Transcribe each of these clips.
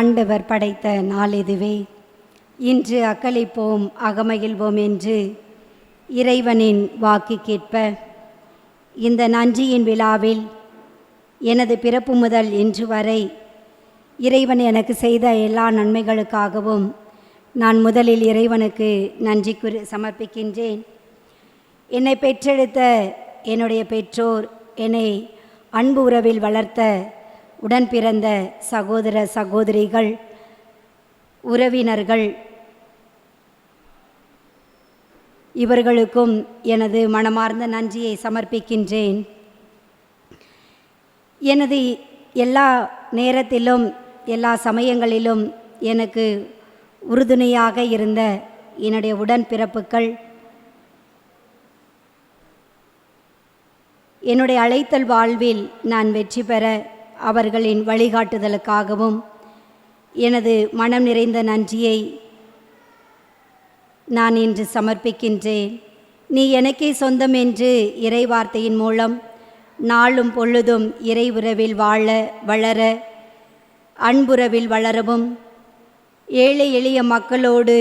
ஆண்டவர் படைத்த நாள் இதுவே. இன்று அக்களிப்போம் அகமகிழ்வோம் என்று இறைவனின் வாக்கு கேட்ப. இந்த நன்றியின் விழாவில் எனது பிறப்பு முதல் இன்று வரை இறைவன் எனக்கு செய்த எல்லா நன்மைகளுக்காகவும் நான் முதலில் இறைவனுக்கு நன்றி குறி சமர்ப்பிக்கின்றேன். என்னை பெற்றெடுத்த என்னுடைய பெற்றோர் என்னை அன்பு உறவில் வளர்த்த உடன் பிறந்த சகோதர சகோதரிகள் உறவினர்கள் இவர்களுக்கும் எனது மனமார்ந்த நன்றியை சமர்ப்பிக்கின்றேன். எனது எல்லா நேரத்திலும் எல்லா சமயங்களிலும் எனக்கு உறுதுணையாக இருந்த என்னுடைய உடன்பிறப்புகள் என்னுடைய அழைத்தல் வாழ்வில் நான் வெற்றி பெற அவர்களின் வழிகாட்டுதலுக்காகவும் எனது மனம் நிறைந்த நன்றியை நான் இன்று சமர்ப்பிக்கின்றேன். நீ எனக்கே சொந்தம் என்று இறை வார்த்தையின் மூலம் நாளும் பொழுதும் இறை உறவில் வாழ வளர அன்புறவில் வளரவும் ஏழை எளிய மக்களோடு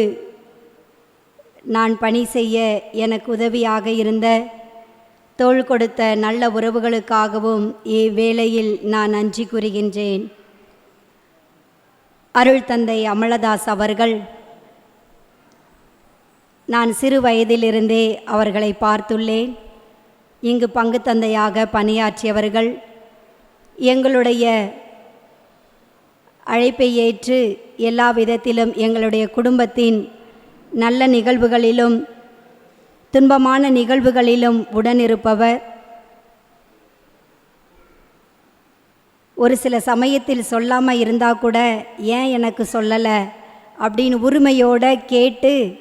நான் பணி செய்ய எனக்கு உதவியாக இருந்த தோள் கொடுத்த நல்ல உறவுகளுக்காகவும் இவ்வேளையில் நான் நன்றி கூறுகின்றேன். அருள் தந்தை அமலதாஸ் அவர்கள் நான் சிறு வயதிலிருந்தே அவர்களை பார்த்துள்ளேன். இங்கு பங்கு தந்தையாக பணியாற்றியவர்கள் எங்களுடைய அழைப்பை ஏற்று எல்லா விதத்திலும் எங்களுடைய குடும்பத்தின் நல்ல நிகழ்வுகளிலும் துன்பமான நிகழ்வுகளிலும் உடனிருப்பவர். ஒரு சில சமயத்தில் சொல்லாமல் இருந்தால் கூட ஏன் எனக்கு சொல்லலை? அப்படின்னு உரிமையோடு கேட்டு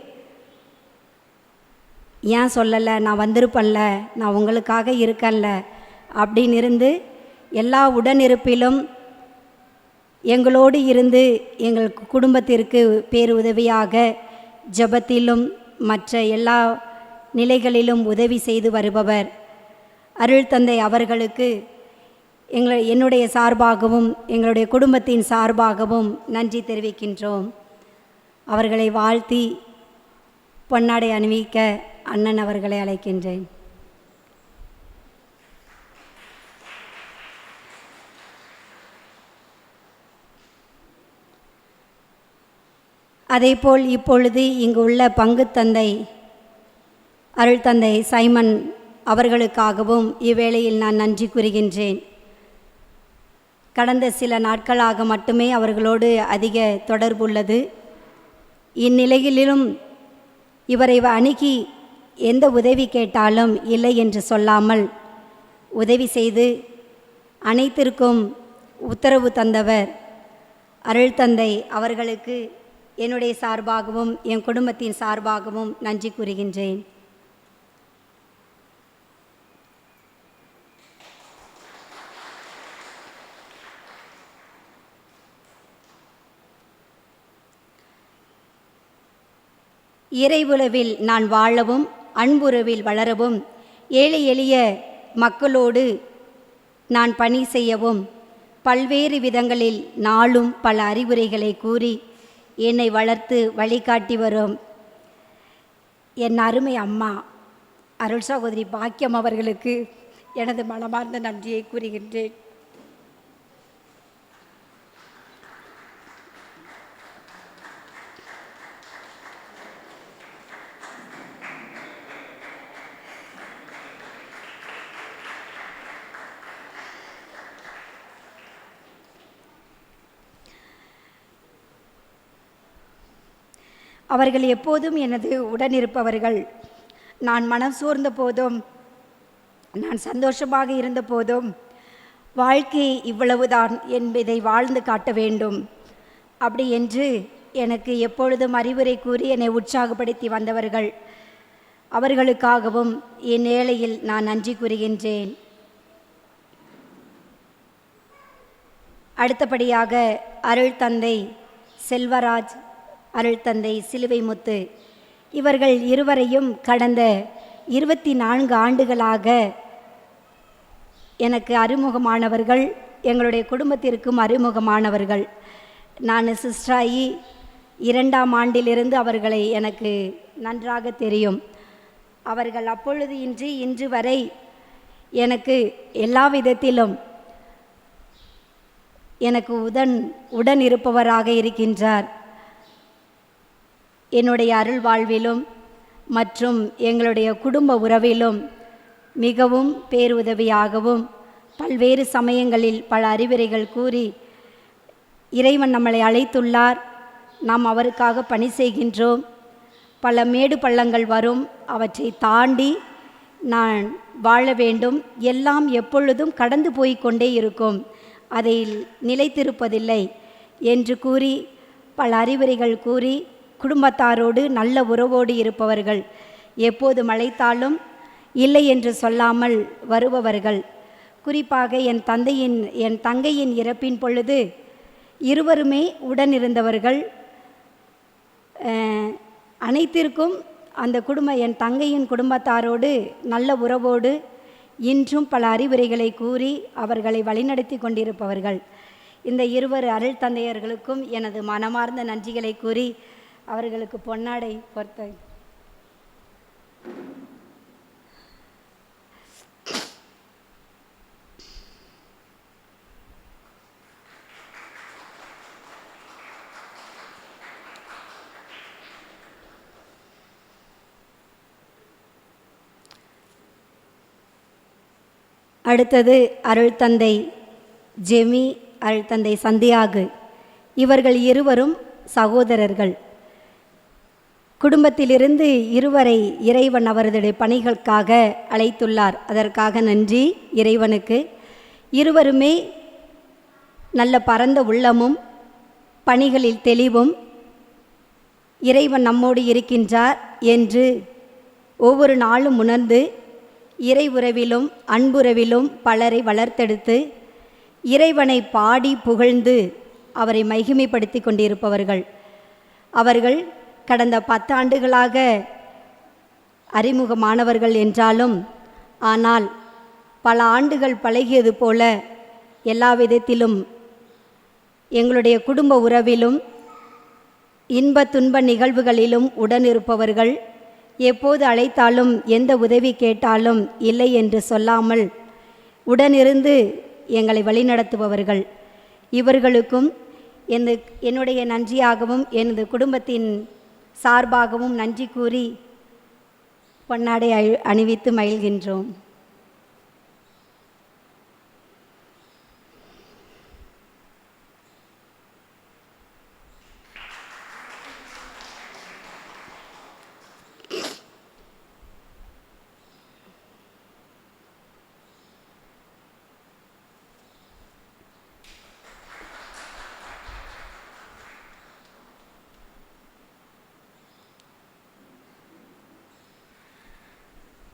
ஏன் சொல்லலை? நான் வந்திருப்பல்ல நான் உங்களுக்காக இருக்கேன்ல. அப்படின்னு இருந்து எல்லா உடனிருப்பிலும் எங்களோடு இருந்து எங்கள் குடும்பத்திற்கு பேருதவியாக ஜபத்திலும் மற்ற எல்லா நிலைகளிலும் உதவி செய்து வருபவர். அருள் தந்தை அவர்களுக்கு எங்களை என்னுடைய சார்பாகவும் எங்களுடைய குடும்பத்தின் சார்பாகவும் நன்றி தெரிவிக்கின்றோம். அவர்களை வாழ்த்தி பொன்னாடை அணிவிக்க அண்ணன் அவர்களை அழைக்கின்றேன். அதேபோல் இப்பொழுது இங்கு உள்ள பங்கு தந்தை அருள் தந்தை சைமன் அவர்களுக்காகவும் இவ்வேளையில் நான் நன்றி கூறுகின்றேன். கடந்த சில நாட்களாக மட்டுமே அவர்களோடு அதிக தொடர்புள்ளது இந்நிலையிலும் இவரை அணுகி எந்த உதவி கேட்டாலும் இல்லை என்று சொல்லாமல் உதவி செய்து அனைத்திற்கும் உத்தரவு தந்தவர். அருள் தந்தை அவர்களுக்கு என்னுடைய சார்பாகவும் என் குடும்பத்தின் சார்பாகவும் நன்றி கூறுகின்றேன். இறைவுளவில் நான் வாழவும் அன்புறவில் வளரவும் ஏழை எளிய மக்களோடு நான் பணி செய்யவும் பல்வேறு விதங்களில் நாளும் பல அறிவுரைகளை கூறி என்னை வளர்த்து வழிகாட்டி வரும் என் அருமை அம்மா அருள் சகோதரி பாக்கியம் அவர்களுக்கு எனது மனமார்ந்த நன்றியை கூறுகின்றேன். அவர்கள் எப்போதும் எனது உடனிருப்பவர்கள். நான் மனம் சோர்ந்த போதும் நான் சந்தோஷமாக இருந்த போதும் வாழ்க்கை இவ்வளவுதான் என்பதை வாழ்ந்து காட்ட வேண்டும். அப்படி என்று எனக்கு எப்பொழுதும் அறிவுரை கூறி என்னை உற்சாகப்படுத்தி வந்தவர்கள். அவர்களுக்காகவும் என் ஏழையில் நான் நன்றி கூறுகின்றேன். அடுத்தபடியாக அருள் தந்தை செல்வராஜ் அருள் தந்தை சிலுவை முத்து. இவர்கள் இருவரையும் கடந்த இருபத்தி நான்கு ஆண்டுகளாக எனக்கு அறிமுகமானவர்கள் எங்களுடைய குடும்பத்திற்கும் அறிமுகமானவர்கள். நான் சிஸ்டராயி இரண்டாம் ஆண்டிலிருந்து அவர்களை எனக்கு நன்றாக தெரியும். அவர்கள் அப்பொழுது இன்றி இன்று வரை எனக்கு எல்லா விதத்திலும் எனக்கு உடன் உடன் இருப்பவராக இருக்கின்றார். என்னுடைய அருள் வாழ்விலும் மற்றும் எங்களுடைய குடும்ப உறவிலும் மிகவும் பேருதவியாகவும் பல்வேறு சமயங்களில் பல அறிவுரைகள் கூறி இறைவன் நம்மளை அழைத்துள்ளார். நாம் அவருக்காக பணி செய்கின்றோம். பல மேடு பள்ளங்கள் வரும். அவற்றை தாண்டி நான் வாழ வேண்டும். எல்லாம் எப்பொழுதும் கடந்து போய் கொண்டே இருக்கும். அதை நிலைத்திருப்பதில்லை என்று கூறி பல அறிவுரைகள் கூறி குடும்பத்தாரோடு நல்ல உறவோடு இருப்பவர்கள். எப்போது மழைத்தாலும் இல்லை என்று சொல்லாமல் வருபவர்கள். குறிப்பாக என் தந்தையின் என் தங்கையின் இறப்பின் பொழுது இருவருமே உடனிருந்தவர்கள். அனைத்திற்கும் அந்த குடும்ப என் தங்கையின் குடும்பத்தாரோடு நல்ல உறவோடு இன்றும் பல அறிவுரைகளை கூறி அவர்களை வழிநடத்தி கொண்டிருப்பவர்கள். இந்த இருவர் அருள் தந்தையர்களுக்கும் எனது மனமார்ந்த நன்றிகளை கூறி அவர்களுக்கு பொன்னாடை பொறுத்த. அடுத்தது அருள் தந்தை ஜெமி அருள் தந்தை சந்தியாகு. இவர்கள் இருவரும் சகோதரர்கள். குடும்பத்திலிருந்து இருவரை இறைவன் அவர்களுடைய பணிகளுக்காக அழைத்துள்ளார். அதற்காக நன்றி இறைவனுக்கு. இருவருமே நல்ல பரந்த உள்ளமும் பணிகளில் தெளிவும் இறைவன் நம்மோடு இருக்கின்றார் என்று ஒவ்வொரு நாளும் உணர்ந்து இறை உறவிலும் அன்புறவிலும் பலரை வளர்த்தெடுத்து இறைவனை பாடி புகழ்ந்து அவரை மகிமைப்படுத்தி கொண்டிருப்பவர்கள். அவர்கள் கடந்த பத்தாண்டுகளாக அறிமுகமானவர்கள் என்றாலும் ஆனால் பல ஆண்டுகள் பழகியது போல எல்லா விதத்திலும் எங்களுடைய குடும்ப உறவிலும் இன்ப துன்ப நிகழ்வுகளிலும் உடனிருப்பவர்கள் எப்போது அழைத்தாலும் எந்த உதவி கேட்டாலும் இல்லை என்று சொல்லாமல் உடனிருந்து எங்களை வழிநடத்துபவர்கள். இவர்களுக்கும் எனது என்னுடைய நன்றியாகவும் எனது குடும்பத்தின் சார்பாகவும் நன்றி கூறி பொன்னாடை அழி- அணிவித்து மகிழ்கின்றோம்.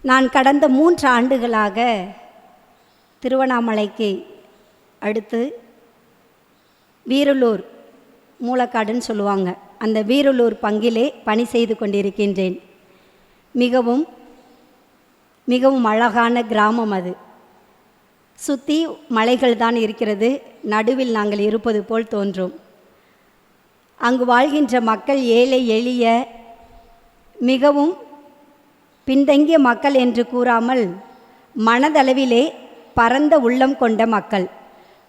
நான் கடந்த மூன்று ஆண்டுகளாக திருவண்ணாமலைக்கு அடுத்து வீரலூர் மூலக்காடுன்னு சொல்லுவாங்க. அந்த வீரலூர் பங்கிலே பணி செய்து கொண்டிருக்கின்றேன். மிகவும் மிகவும் அழகான கிராமம் அது. சுற்றி மலைகள் தான் இருக்கிறது. நடுவில் நாங்கள் இருப்பது போல் தோன்றும். அங்கு வாழ்கின்ற மக்கள் ஏழை எளிய மிகவும் பின்தங்கிய மக்கள் என்று கூறாமல் மனதளவிலே பரந்த உள்ளம் கொண்ட மக்கள்.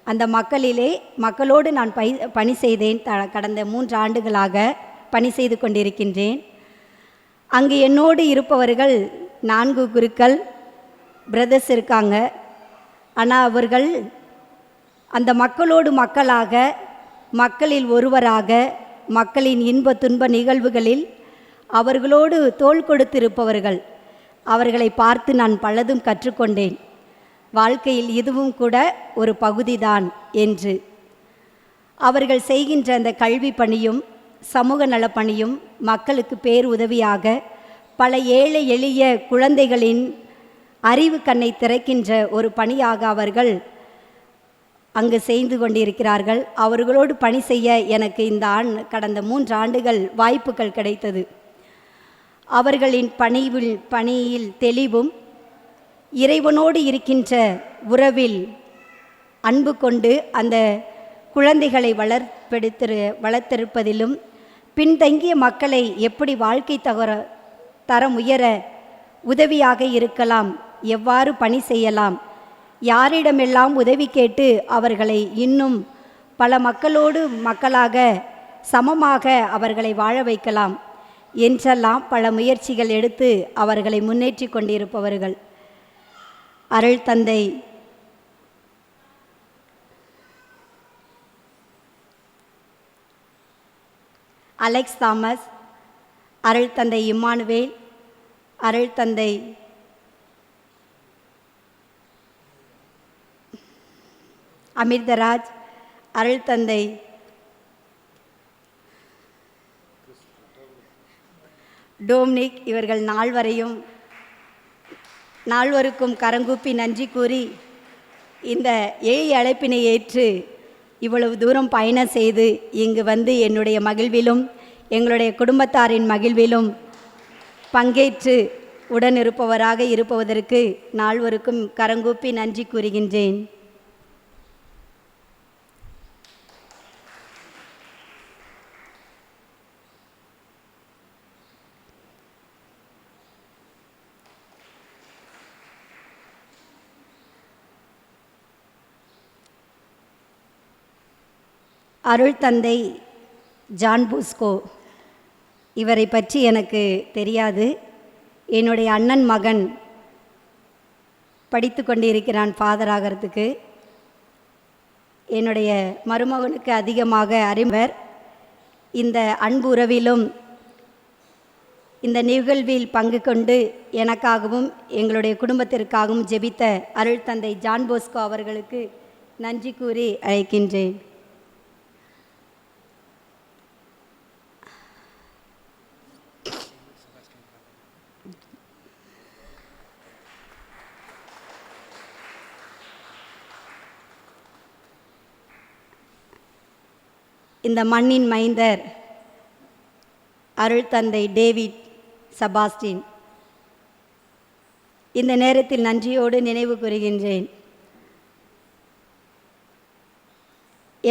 அந்த மக்களிலே மக்களோடு நான் பை பணி செய்தேன். த கடந்த மூன்று ஆண்டுகளாக பணி செய்து கொண்டிருக்கின்றேன். அங்கு என்னோடு இருப்பவர்கள் நான்கு குருக்கள் பிரதர்ஸ் இருக்காங்க. ஆனால் அவர்கள் அந்த மக்களோடு மக்களாக மக்களில் ஒருவராக மக்களின் இன்ப துன்ப நிகழ்வுகளில் அவர்களோடு தோள் கொடுத்திருப்பவர்கள். அவர்களை பார்த்து நான் பலதும் கற்றுக்கொண்டேன். வாழ்க்கையில் இதுவும் கூட ஒரு பகுதிதான் என்று. அவர்கள் செய்கின்ற அந்த கல்வி பணியும் சமூக நலப்பணியும் மக்களுக்கு பேர் உதவியாக பல ஏழை எளிய குழந்தைகளின் அறிவு கண்ணை திறக்கின்ற ஒரு பணியாக அவர்கள் அங்கு செய்து கொண்டிருக்கிறார்கள். அவர்களோடு பணி செய்ய எனக்கு இந்த ஆண் கடந்த மூன்று ஆண்டுகள் வாய்ப்புகள் கிடைத்தது. அவர்களின் பணிவில் பணியில் தெளிவும் இறைவனோடு இருக்கின்ற உறவில் அன்பு கொண்டு அந்த குழந்தைகளை வளர்ப்பெடுத்து வளர்த்திருப்பதிலும் பின்தங்கிய மக்களை எப்படி வாழ்க்கை தகர தரம் உயர உதவியாக இருக்கலாம் எவ்வாறு பணி செய்யலாம் யாரிடமெல்லாம் உதவி கேட்டு அவர்களை இன்னும் பல மக்களோடு மக்களாக சமமாக அவர்களை வாழ வைக்கலாம் என்றெல்லாம் பல முயற்சிகள் எடுத்து அவர்களை முன்னேற்றி கொண்டிருப்பவர்கள். அருள் தந்தை. Alex Thomas. அருள் தந்தை இம்மானுவேல். அருள் தந்தை அமிர்தராஜ். அருள் தந்தை டோம்னிக் இவர்கள் நால்வரையும் நால்வருக்கும் கரங்கூப்பி நன்றி கூறி இந்த ஏய் அழைப்பினை ஏற்று இவ்வளவு தூரம் பயணம் செய்து இங்கு வந்து என்னுடைய மகிழ்விலும் எங்களுடைய குடும்பத்தாரின் மகிழ்விலும் பங்கேற்று உடனிருப்பவராக இருப்பதற்கு நால்வருக்கும் கரங்கூப்பி நன்றி கூறுகின்றேன். அருள் தந்தை ஜான் பூஸ்கோ. இவரை பற்றி எனக்கு தெரியாது. என்னுடைய அண்ணன் மகன் படித்து கொண்டிருக்கிறான் ஃபாதர் ஆகிறதுக்கு. என்னுடைய மருமகனுக்கு அதிகமாக அறிவர். இந்த அன்பு உறவிலும் இந்த நிகழ்வில் பங்கு கொண்டு எனக்காகவும் எங்களுடைய குடும்பத்திற்காகவும் ஜெபித்த அருள் தந்தை ஜான் போஸ்கோ அவர்களுக்கு நன்றி கூறி அழைக்கின்றேன். இந்த மண்ணின் மைந்தர் அருள் தந்தை டேவிட் சபாஸ்டின் இந்த நேரத்தில் நன்றியோடு நினைவு கூறுகின்றேன்.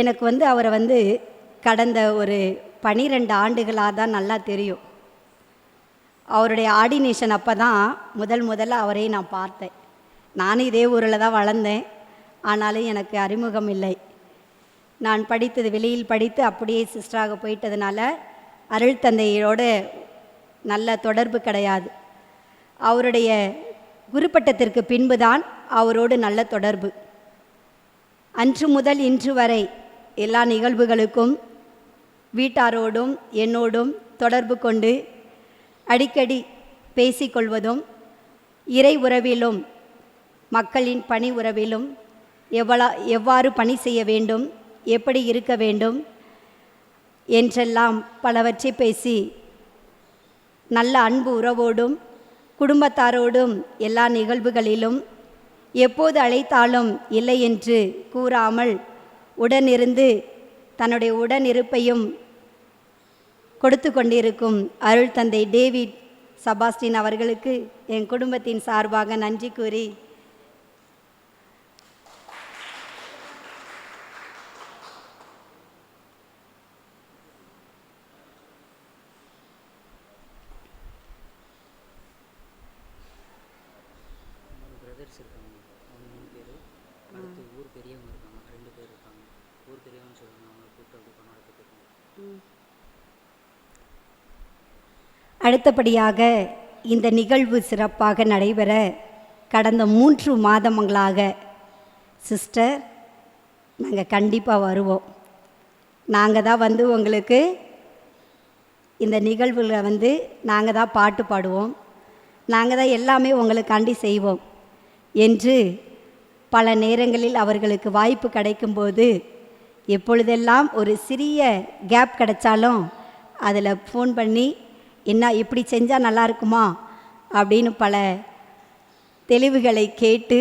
எனக்கு வந்து அவரை வந்து கடந்த ஒரு பனிரெண்டு ஆண்டுகளாக தான் நல்லா தெரியும். அவருடைய ஆர்டினேஷன் அப்போ தான் முதல் முதல்ல அவரையும் நான் பார்த்தேன். நானும் இதே ஊரில் தான் வளர்ந்தேன். ஆனாலும் எனக்கு அறிமுகம் இல்லை. நான் படித்தது வெளியில் படித்து அப்படியே சிஸ்டராக போயிட்டதுனால அருள் தந்தையோடு நல்ல தொடர்பு கிடையாது. அவருடைய குருப்பட்டத்திற்கு பின்புதான் அவரோடு நல்ல தொடர்பு. அன்று முதல் இன்று வரை எல்லா நிகழ்வுகளுக்கும் வீட்டாரோடும் என்னோடும் தொடர்பு கொண்டு அடிக்கடி பேசிக்கொள்வதும் இறை உறவிலும் மக்களின் பணி உறவிலும் எவ்வளா எவ்வாறு பணி செய்ய வேண்டும் எப்படி இருக்க வேண்டும் என்றெல்லாம் பலவற்றை பேசி நல்ல அன்பு உறவோடும் குடும்பத்தாரோடும் எல்லா நிகழ்வுகளிலும் எப்போது அழைத்தாலும் இல்லை என்று கூறாமல் உடனிருந்து தன்னுடைய உடனிருப்பையும் கொடுத்து கொண்டிருக்கும் அருள் தந்தை டேவிட் சபாஸ்டின் அவர்களுக்கு என் குடும்பத்தின் சார்பாக நன்றி கூறி மூணு பிரதர்ஸ் இருக்காங்க அவங்க மூணு பேர் அடுத்து ஊர் பெரியவங்க இருக்காங்க ரெண்டு பேர் இருக்காங்க ஊர் பெரியவங்க சொல்லுவாங்க அவங்கள கூப்பிட்டு அப்படி கொண்டாடத்துக்கு இருக்கோம் அடுத்தபடியாக இந்த நிகழ்வு சிறப்பாக நடைபெற கடந்த மூன்று மாதங்களாக சிஸ்டர் நாங்கள் கண்டிப்பாக வருவோம். நாங்கள் தான் வந்து உங்களுக்கு இந்த நிகழ்வுகளை வந்து நாங்கள் தான் பாட்டு பாடுவோம். நாங்கள் தான் எல்லாமே உங்களுக்காண்டி செய்வோம் என்று பல நேரங்களில் அவர்களுக்கு வாய்ப்பு கிடைக்கும்போது எப்பொழுதெல்லாம் ஒரு சிறிய கேப் கிடைச்சாலும் அதில் ஃபோன் பண்ணி என்ன இப்படி செஞ்சால் நல்லா இருக்குமா அப்படின்னு பல தெளிவுகளை கேட்டு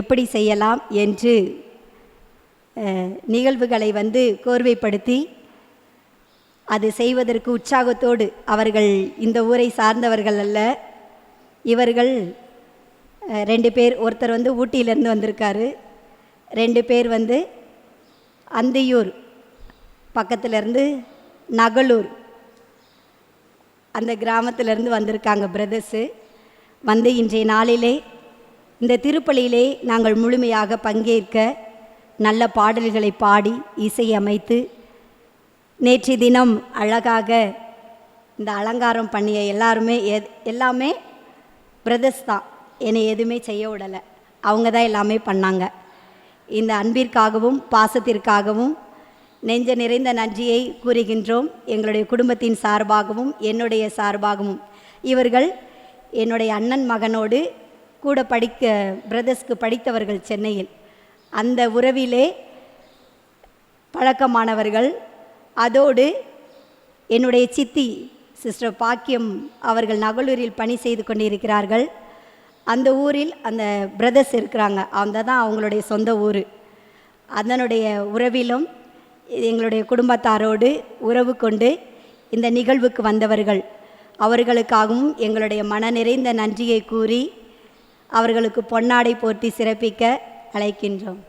எப்படி செய்யலாம்? என்று நிகழ்வுகளை வந்து கோர்வைப்படுத்தி அது செய்வதற்கு உற்சாகத்தோடு அவர்கள் இந்த ஊரை சார்ந்தவர்கள் அல்ல. இவர்கள் ரெண்டு பேர் ஒருத்தர் வந்து ஊட்டியிலேருந்து வந்திருக்காரு. ரெண்டு பேர் வந்து அந்தியூர் பக்கத்துலேருந்து நகலூர் அந்த கிராமத்திலேருந்து வந்திருக்காங்க பிரதர்ஸு வந்து இன்றைய நாளிலே இந்த திருப்பலியிலே நாங்கள் முழுமையாக பங்கேற்க நல்ல பாடல்களை பாடி இசையமைத்து நேற்றைய தினம் அழகாக இந்த அலங்காரம் பண்ணிய எல்லாருமே எத் எல்லாமே பிரதர்ஸ் தான். என்னை எதுவுமே செய்ய விடலை. அவங்க தான் எல்லாமே பண்ணாங்க. இந்த அன்பிற்காகவும் பாசத்திற்காகவும் நெஞ்ச நிறைந்த நன்றியை கூறுகின்றோம். எங்களுடைய குடும்பத்தின் சார்பாகவும் என்னுடைய சார்பாகவும். இவர்கள் என்னுடைய அண்ணன் மகனோடு கூட படிக்க பிரதர்ஸ்க்கு படித்தவர்கள் சென்னையில். அந்த உறவிலே பழக்கமானவர்கள். அதோடு என்னுடைய சித்தி சிஸ்டர் பாக்கியம் அவர்கள் நகலூரில் பணி செய்து கொண்டிருக்கிறார்கள். அந்த ஊரில் அந்த பிரதர்ஸ் இருக்கிறாங்க. அந்த தான் அவங்களுடைய சொந்த ஊர். அதனுடைய உறவிலும் எங்களுடைய குடும்பத்தாரோடு உறவு கொண்டு இந்த நிகழ்வுக்கு வந்தவர்கள் அவர்களுக்காகவும் எங்களுடைய மன நிறைந்த நன்றியை கூறி அவர்களுக்கு பொன்னாடை போர்த்தி சிறப்பிக்க அழைக்கின்றோம்.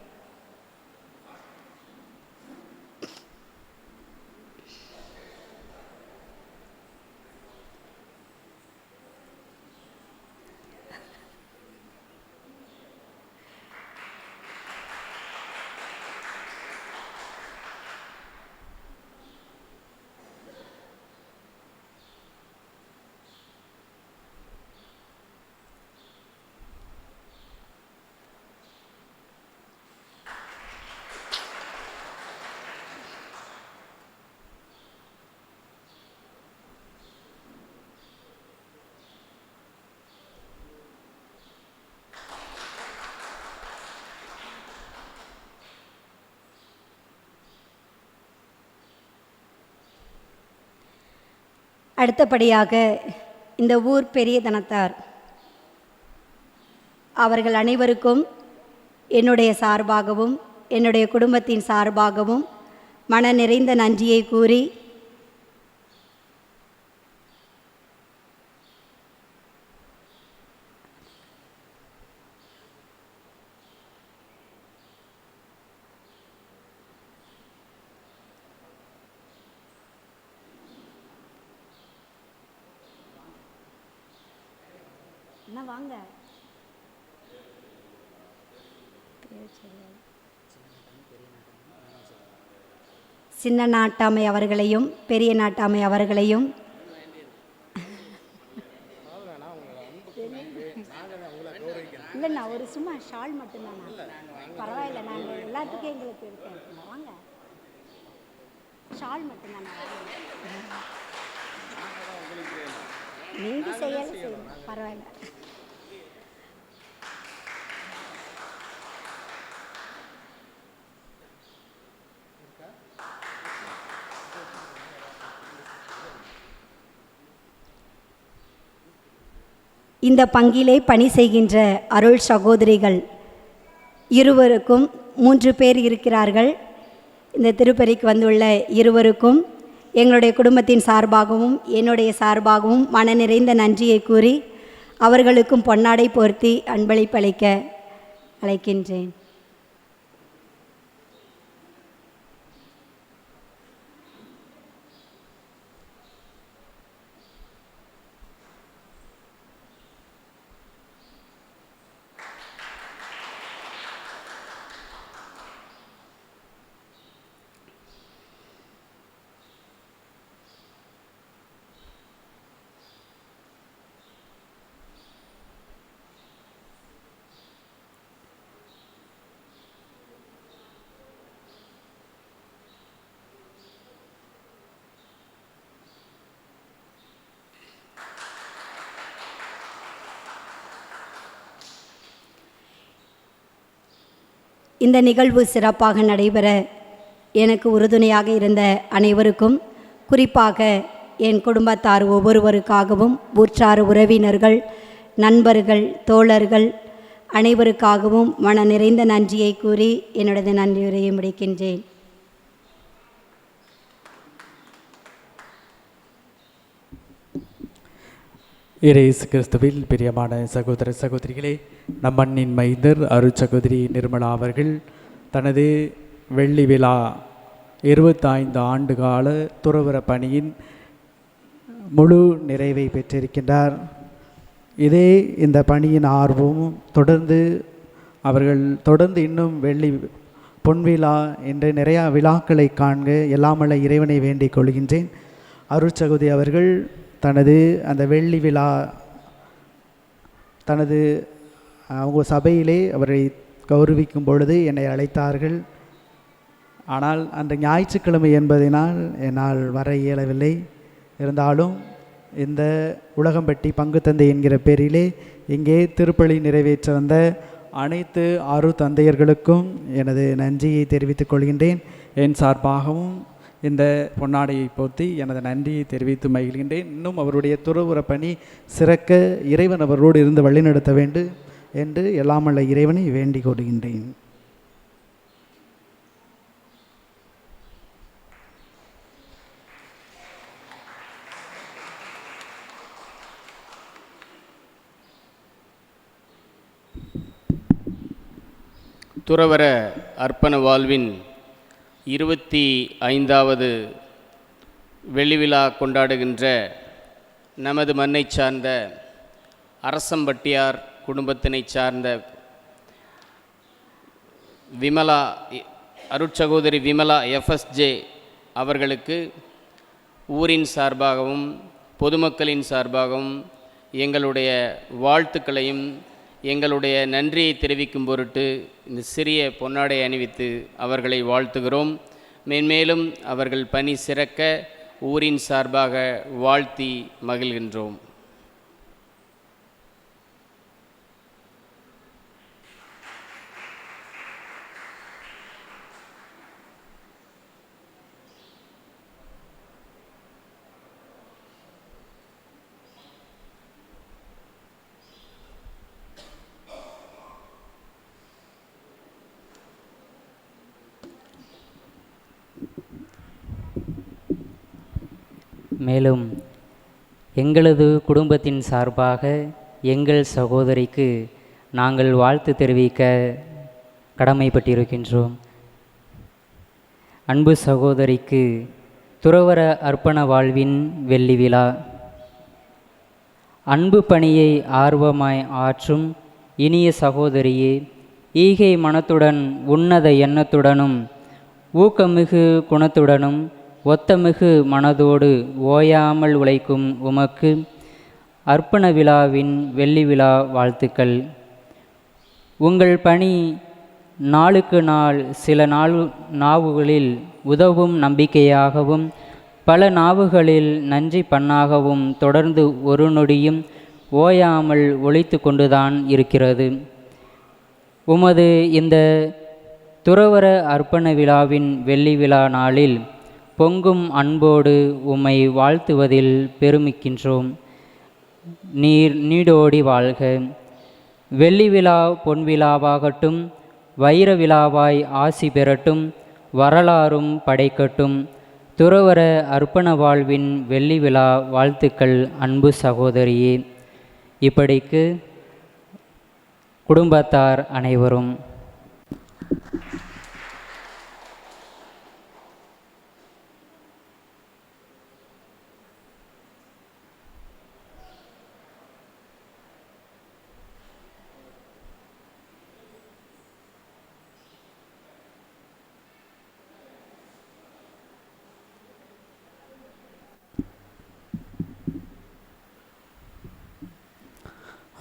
அடுத்தபடியாக இந்த ஊர் பெரிய தனத்தார். அவர்கள் அனைவருக்கும் என்னுடைய சார்பாகவும் என்னுடைய குடும்பத்தின் சார்பாகவும் மன நிறைந்த நன்றியை கூறி சின்ன நாட்டாமை அவர்களையும் பெரிய நாட்டாமை அவர்களையும். இல்லைண்ணா ஒரு சும்மா ஷால் மட்டும்தாண்ணா. பரவாயில்ல நாங்கள் எல்லாத்துக்கும் எங்களுக்கு இருக்கேன் வாங்க. ஷால் மட்டும்தாண்ணா. நீங்கள் செய்யலை செய்யணும். பரவாயில்ல. இந்த பங்கிலே பணி செய்கின்ற அருள் சகோதரிகள் இருவருக்கும் மூன்று பேர் இருக்கிறார்கள். இந்த திருப்பதிக்கு வந்துள்ள இருவருக்கும் எங்களுடைய குடும்பத்தின் சார்பாகவும் என்னுடைய சார்பாகவும் மன நிறைந்த நன்றியை கூறி அவர்களுக்கும் பொன்னாடை போர்த்தி அன்பளிப்பளிக்க அழைக்கின்றேன். இந்த நிகழ்வு சிறப்பாக நடைபெற எனக்கு உறுதுணையாக இருந்த அனைவருக்கும் குறிப்பாக என் குடும்பத்தார் ஒவ்வொருவருக்காகவும் ஊற்றார் உறவினர்கள் நண்பர்கள் தோழர்கள் அனைவருக்காகவும் மன நிறைந்த நன்றியை கூறி என்னுடைய நன்றியுரையை முடிக்கின்றேன். இயேசு கிறிஸ்துவில் பிரியமான சகோதர சகோதரிகளே நம் மண்ணின் மைந்தர் அருட்சகோதரி நிர்மலா அவர்கள் தனது வெள்ளி விழா இருபத்தைந்து ஆண்டு கால துறவர பணியின் முழு நிறைவை பெற்றிருக்கின்றார். இதே இந்த பணியின் ஆர்வமும் தொடர்ந்து அவர்கள் தொடர்ந்து இன்னும் வெள்ளி பொன்விழா என்று நிறையா விழாக்களை காண்க எல்லாமல்ல இறைவனை வேண்டிக் கொள்கின்றேன். அருட்சகுதி அவர்கள் தனது அந்த வெள்ளி விழா தனது அவங்க சபையிலே அவரை கௌரவிக்கும் பொழுது என்னை அழைத்தார்கள். ஆனால் அந்த ஞாயிற்றுக்கிழமை என்பதனால் என்னால் வர இயலவில்லை. இருந்தாலும் இந்த உலகம்பட்டி பங்கு தந்தை என்கிற பேரிலே இங்கே திருப்பலி நிறைவேற்ற வந்த அனைத்து ஆறு தந்தையர்களுக்கும் எனது நன்றியை தெரிவித்துக் கொள்கின்றேன். என் சார்பாகவும் இந்த பொன்னாடையை போர்த்தி எனது நன்றியை தெரிவித்து மகிழ்கின்றேன். இன்னும் அவருடைய துறவுற பணி சிறக்க இறைவன் அவரோடு இருந்து வழிநடத்த வேண்டும் என்று எல்லாமல்ல இறைவனை வேண்டிக் கொள்கின்றேன். துறவர அர்ப்பண வாழ்வின் இருபத்தி ஐந்தாவது வெள்ளிவிழா கொண்டாடுகின்ற நமது மண்ணை சார்ந்த அரசம்பட்டியார் குடும்பத்தினை சார்ந்த விமலா அருட்சகோதரி விமலா எஃப்எஸ்ஜே அவர்களுக்கு ஊரின் சார்பாகவும் பொதுமக்களின் சார்பாகவும் எங்களுடைய வாழ்த்துக்களையும் எங்களுடைய நன்றியை தெரிவிக்கும் பொருட்டு இந்த சிறிய பொன்னாடை அணிவித்து அவர்களை வாழ்த்துகிறோம். மேன்மேலும் அவர்கள் பணி சிறக்க ஊரின் சார்பாக வாழ்த்தி மகிழ்கின்றோம். மேலும் எங்களது குடும்பத்தின் சார்பாக எங்கள் சகோதரிக்கு நாங்கள் வாழ்த்து தெரிவிக்க கடமைப்பட்டிருக்கின்றோம். அன்பு சகோதரிக்கு துறவர அர்ப்பண வாழ்வின் வெள்ளி விழா. அன்பு பணியை ஆர்வமாய் ஆற்றும் இனிய சகோதரியே ஈகை மனத்துடன் உன்னத எண்ணத்துடனும் ஊக்கமிகு குணத்துடனும் ஒத்தமிகு மனதோடு ஓயாமல் உழைக்கும் உமக்கு அர்ப்பண விழாவின் வெள்ளி விழா வாழ்த்துக்கள். உங்கள் பணி நாளுக்கு நாள் சில நாள் நாவுகளில் உதவும் நம்பிக்கையாகவும் பல நாவுகளில் நன்றி பண்ணாகவும் தொடர்ந்து ஒரு நொடியும் ஓயாமல் ஒழித்து கொண்டுதான் இருக்கிறது. உமது இந்த துறவர அர்ப்பண விழாவின் வெள்ளி விழா நாளில் பொங்கும் அன்போடு உம்மை வாழ்த்துவதில் பெருமிக்கின்றோம். நீர் நீடோடி வாழ்க. வெள்ளி விழா பொன் விழாவாகட்டும் வைர விழாவாய் ஆசி பெறட்டும் வரலாறும் படைக்கட்டும். துறவர அர்ப்பண வாழ்வின் வெள்ளி விழா வாழ்த்துக்கள் அன்பு சகோதரியே. இப்படிக்கு குடும்பத்தார் அனைவரும்.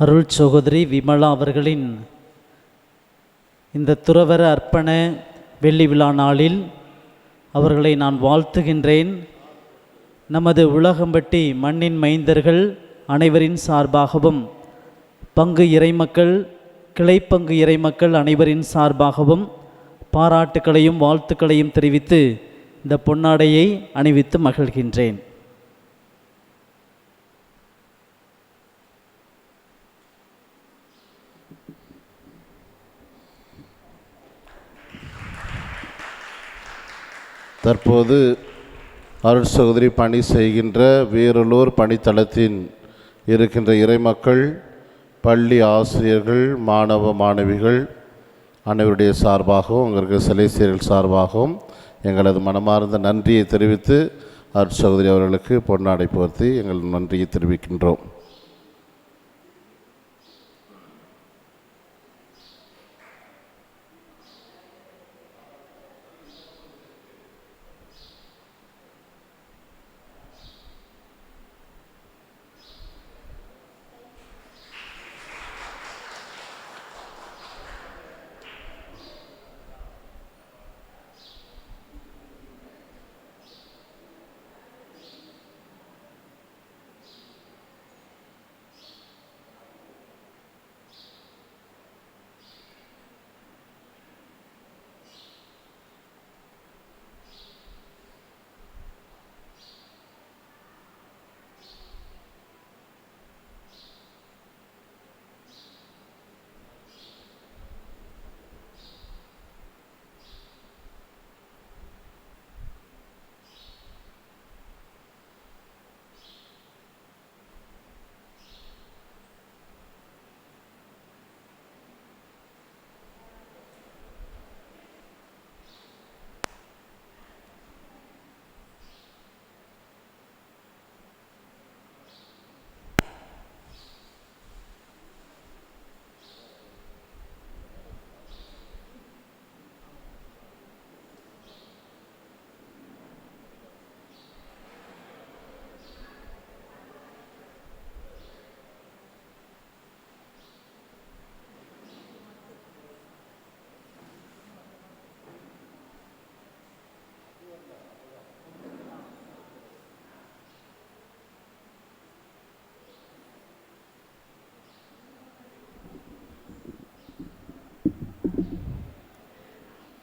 அருள் சகோதரி விமலா அவர்களின் இந்த துறவர அர்ப்பண வெள்ளி விழா நாளில் அவர்களை நான் வாழ்த்துகின்றேன். நமது உலகம்பட்டி மண்ணின் மைந்தர்கள் அனைவரின் சார்பாகவும் பங்கு இறைமக்கள் கிளைப்பங்கு இறைமக்கள் அனைவரின் சார்பாகவும் பாராட்டுக்களையும் வாழ்த்துக்களையும் தெரிவித்து இந்த பொன்னாடையை அணிவித்து மகிழ்கின்றேன். தற்போது அருள் சகோதரி பணி செய்கின்ற வேறலூர் பணித்தளத்தின் இருக்கின்ற இறைமக்கள் பள்ளி ஆசிரியர்கள் மாணவ மாணவிகள் அனைவருடைய சார்பாகவும் அங்கே இருக்கிற சிலைசியர்கள் சார்பாகவும் எங்களது மனமார்ந்த நன்றியை தெரிவித்து அருட்சகோதரி அவர்களுக்கு பொன்னாடை போர்த்தி எங்கள் நன்றியை தெரிவிக்கின்றோம்.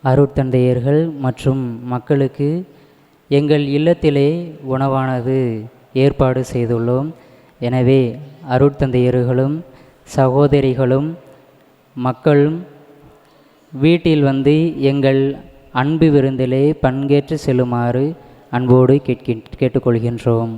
அருட்தந்தையர்கள் மற்றும் மக்களுக்கு எங்கள் இல்லத்திலே உணவானது ஏற்பாடு செய்துள்ளோம். எனவே அருட்தந்தையர்களும் சகோதரிகளும் மக்களும் வீட்டில் வந்து எங்கள் அன்பு விருந்திலே பங்கேற்று செல்லுமாறு அன்போடு கேட்கின் கேட்டுக்கொள்கின்றோம்.